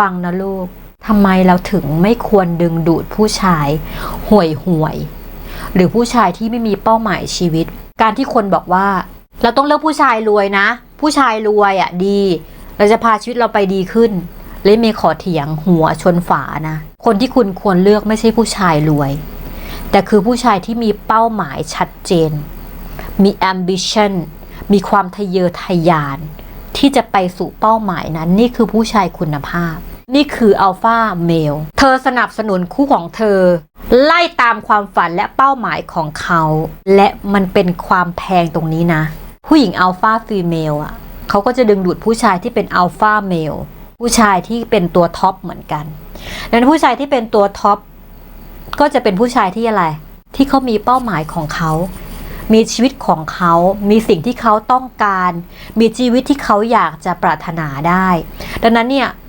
ฟังนะลูกทำไมเราถึงไม่ควรดึงดูดผู้ชายห่วยห่วย หรือผู้ชายที่ไม่มีเป้าหมายชีวิต การที่คนบอกว่า เราต้องเลือกผู้ชายรวยนะ ผู้ชายรวยอะ่ะดี เราจะพาชีวิตเราไปดีขึ้นเลยเมย์ขอเถียงหัวชนฝานะ คนที่คุณควรเลือกไม่ใช่ผู้ชายรวย แต่คือผู้ชายที่มีเป้าหมายชัดเจน มี ambition มีความทะเยอทะยาน ที่จะไปสู่เป้าหมายนั้น นี่คือผู้ชายคุณภาพ นี่คืออัลฟาเมล เธอสนับสนุนคู่ของเธอ ไล่ตามความฝันและเป้าหมายของเขา และมันเป็นความแพงตรงนี้นะ ผู้หญิงอัลฟาฟีเมลอะเขาก็จะดึงดูดผู้ชายที่เป็นอัลฟาเมลผู้ชายที่เป็นตัวท็อปเหมือนกันดังนั้นผู้ชายที่เป็นตัวท็อปก็จะเป็นผู้ชายที่อะไร ที่เขามีเป้าหมายของเขา มีชีวิตของเขา มีสิ่งที่เขาต้องการ มีชีวิตที่เขาอยากจะปรารถนาได้ ดังนั้นเนี่ย